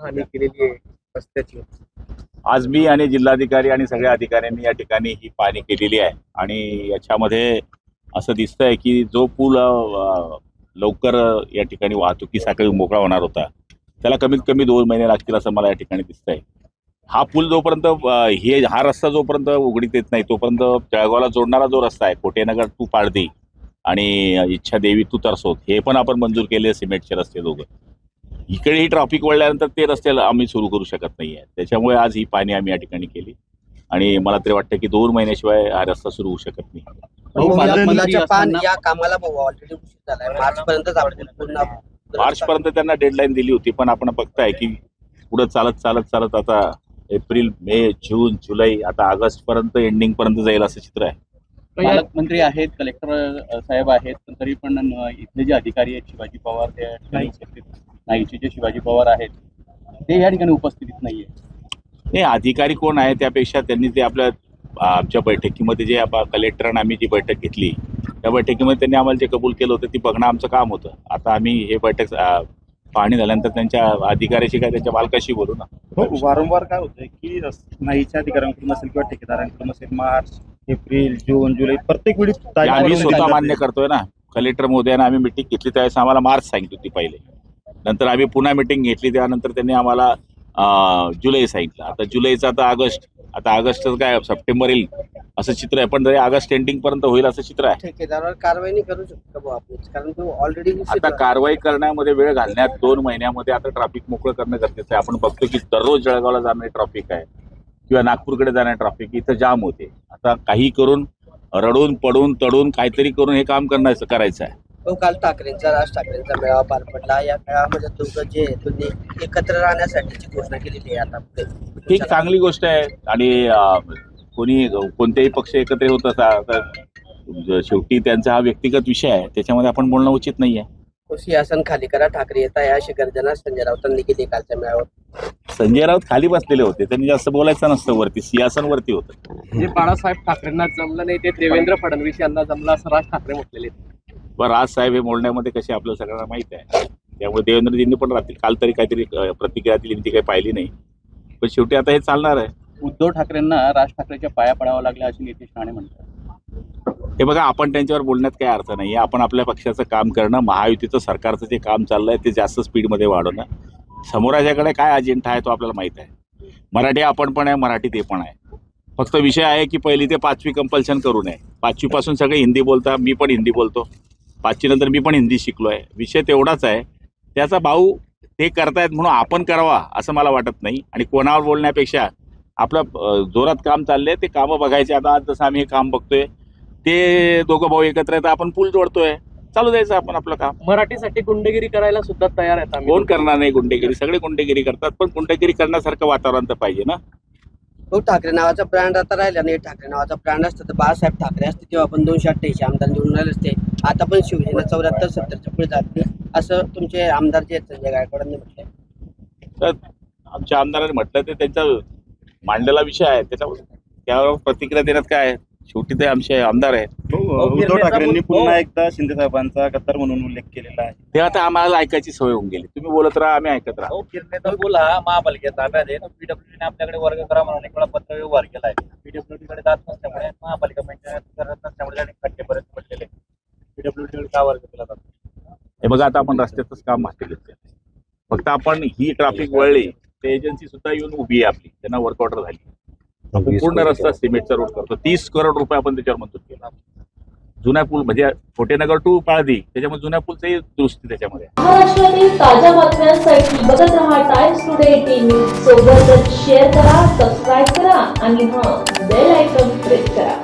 हानी केलेली आहे रस्त्याची. आज मी आणि जिल्हाधिकारी आणि सगळ्या अधिकाऱ्यांनी या ठिकाणी ही पाहणी केलेली आहे. आणि याच्यामध्ये असं दिसतंय की जो पूल लवकर या ठिकाणी वाहतुकीसाठी मोकळा होणार होता त्याला कमीत कमी दोन महिने लागतील असं मला या ठिकाणी दिसतंय. हा पूल जोपर्यंत हे हा रस्ता जोपर्यंत उघडीत येत नाही तोपर्यंत जळगावला जोडणारा जो रस्ता आहे कोटेनगर टू पाळदी आणि इच्छा देवी तू तरसोत हे पण आपण मंजूर केले सिमेंटचे रस्ते दोघं. इकडेही ट्रॅफिक वळल्यानंतर ते रस्ते आम्ही सुरू करू शकत नाही आहे त्याच्यामुळे आज ही पाणी आम्ही या ठिकाणी केली. आणि मला तरी वाटतं की दोन महिन्याशिवाय हा रस्ता सुरू होऊ शकत नाही. हो, या पालकमंत्री पुलाच्या पान असताना- या कामाला भाऊ ऑलरेडी उशीर झालाय. मार्च आपण पूर्ण पर्यंत त्यांना डेडलाईन दिली होती पण आपण बघताय की पुढे चालत चालत चालत आता एप्रिल मे जून जुलै आता ऑगस्ट पर्यंत एंडिंग पर्यंत जाईल असं चित्र आहे. पालकमंत्री आहेत कलेक्टर साहेब आहेत पण तरी पण इथले जे अधिकारी आहेत शिवाजी पवार त्या ठिकाणी उपस्थित नाहीचे जे शिवाजी पवार आहेत ते या ठिकाणी उपस्थितीत नाहीये. नाही अधिकारी कोण आहे त्यापेक्षा त्यांनी ते आपल्या आमच्या बैठकीमध्ये जे कलेक्टरांना आम्ही जी बैठक घेतली त्या बैठकीमध्ये त्यांनी आम्हाला जे कबूल केलं होतं ती बघणं आमचं काम होतं. आता आम्ही हे बैठक पाहणी झाल्यानंतर त्यांच्या अधिकाऱ्याशी काय त्यांच्या मालकाशी बोलू ना. हो वारंवार काय होतंय की नाहीच्या अधिकाऱ्यांकडून असेल किंवा ठेकेदारांकडून असेल मार्च एप्रिल जून जुलै प्रत्येक वेळी हे तारीख आम्ही स्वतः मान्य. करतोय ना. कलेक्टर मोदयानं आम्ही मिटिंग घेतली त्यावेळेस आम्हाला मार्च सांगितली होती पहिले. नंतर आम्ही पुन्हा मिटिंग घेतली त्यानंतर त्यांनी आम्हाला जुलै सांगितलं. आता जुलैचं आता ऑगस्ट आता ऑगस्ट काय सप्टेंबर येईल असं चित्र आहे. पण तरी ऑगस्ट एंडिंग पर्यंत होईल असं चित्र आहे. कारवाई नाही करू शकतो ऑलरेडी आता कारवाई करण्यामध्ये वेळ घालण्यात दोन महिन्यामध्ये आता ट्रॅफिक मोकळं करणं गरजेचं आहे. आपण बघतो की दररोज जळगावला जाणारे ट्रॅफिक आहे किंवा नागपूरकडे जाणारे ट्रॅफिक इथं जाम होते. आता काही करून रडून पडून तडून काहीतरी करून हे काम करण्याचं करायचं आहे. तो काल ठाकरेंचा राज ठाकरेंचा मेळावा पार पडला. या मेळाव्यामध्ये दोघं जे आहे, तुम्ही एकत्र राहण्यासाठीची घोषणा केलेली आहे आता. पुढे. ही एक चांगली गोष्ट आहे. आणि कोणी कोणतेही पक्ष एकत्र होत असा तर शेवटी त्यांचा हा व्यक्तिगत विषय आहे. त्याच्यामध्ये आपण बोलणं उचित नाही आहे सिंहासन खाली करा ठाकरे येत आहे. अशी गर्जना संजय राऊतांनी केली कालच्या मेळाव्यात. संजय राऊत खाली बसलेले होते. त्यांनी जास्त बोलायचं नसतं वरती सिंहासन वरती होतं. जे बाळासाहेब ठाकरेंना जमलं नाही ते देवेंद्र फडणवीस यांना जमलं असं राज ठाकरे म्हटलेले पण राज साहेब हे बोलण्यामध्ये कसे आपल्या सगळ्यांना माहीत आहे. त्यामुळे देवेंद्रजींनी पण राहतील. काल तरी काहीतरी प्रतिक्रिया दिली ती काही पाहिली नाही. पण शेवटी आता हे चालणार आहे. उद्धव ठाकरेंना राज ठाकरेच्या पाया पडावं लागलं असे नितीश राणे म्हणतात. हे बघा आपण त्यांच्यावर बोलण्यात काही अर्थ नाही आपण आपल्या पक्षाचं काम करणं महायुतीचं सरकारचं जे काम चाललंय ते जास्त स्पीडमध्ये वाढवणं. समोराच्याकडे काय अजेंडा आहे तो आपल्याला माहीत आहे. मराठी आपण पण आहे मराठी ते पण आहे. फक्त विषय आहे की पहिली ते पाचवी कंपल्शन करू नये. पाचवीपासून सगळे हिंदी बोलता मी पण हिंदी बोलतो. पाचवी नंतर मी पण हिंदी शिकलो आहे विषय तेवढाच आहे. त्याचा भाऊ ते करतायत म्हणून आपण करावा असं मला वाटत नाही. आणि कोणावर बोलण्यापेक्षा आपलं जोरात काम चाललंय ते कामं बघायचे. आता आज जसं आम्ही हे काम बघतोय ते दोघं भाऊ एकत्र आहेत आपण पूल जोडतोय. चालू द्यायचं आपण आपलं काम. मराठीसाठी गुंडगिरी करायला सुद्धा तयार आम्ही. कोण करणार नाही गुंडेगिरी? सगळे गुंडेगिरी करतात पण गुंडेगिरी करण्यासारखं वातावरण तर पाहिजे ना. तो ठाकरे नावाचा ब्रँड आता राहिला नाही. ठाकरे नावाचा ब्रँड असतं तर बाळासाहेब ठाकरे असते तेव्हा आपण दोनशे अठ्ठ्याऐंशी आमदार निवडून राहिले असते. आता पण शिवसेना चौऱ्याहत्तर सत्तरच्या पुढे जाते असं तुमचे आमदार जे आहेत संजय गायकवाडांनी म्हटलंय. तर आमच्या आमदारांनी म्हटलं ते त्यांचा मांडलेला विषय आहे. त्याच्यावर त्यावर प्रतिक्रिया देण्यात काय आहे? शेवटी ते आमचे आमदार आहेत. हो, उद्धव ठाकरेंनी पुन्हा एकदा शिंदे साहेबांचा गद्दार म्हणून उल्लेख केलेला आहे. ते आता आम्हाला ऐकायची सवय होऊन गेली. तुम्ही बोलत राहा आम्ही ऐकत राहा. हो किरणे बोला महापालिकेत ताब्यात आहे. पीडब्ल्यू ने आपल्याकडे वर्ग करा म्हणून एक वेळा पत्र व्यवहार केलाय. पीडब्ल्यू कडे जात नसल्यामुळे महापालिका मेंटेनन्स करत नसल्यामुळे त्यांनी खड्डे बरेच पडलेले. पीडब्ल्यू कडे का वर्ग केला जातो हे बघा आता आपण रस्त्याचंच काम हाती घेतलं फक्त आपण ही ट्रॅफिक वळली ते एजन्सी सुद्धा येऊन उभी आहे आपली. त्यांना वर्क ऑर्डर झाली. आपण पूर्ण रस्ता सिमेंटचा रोड करतो. तीस करोड रुपये आपण त्याच्यावर मंजूर केला. जुना पूल म्हणजे फोटेनगर टू पाळदी त्याच्यामध्ये जुन्या पूलचंही दुरुस्ती त्याच्यामध्ये. महाराष्ट्रातील ताज्या बातम्यांसाठी बघत रहा टाइम्स टुडे टीव्ही सोबतच शेअर करा सबस्क्राईब करा आणि हां बेल आयकॉन प्रेस करा.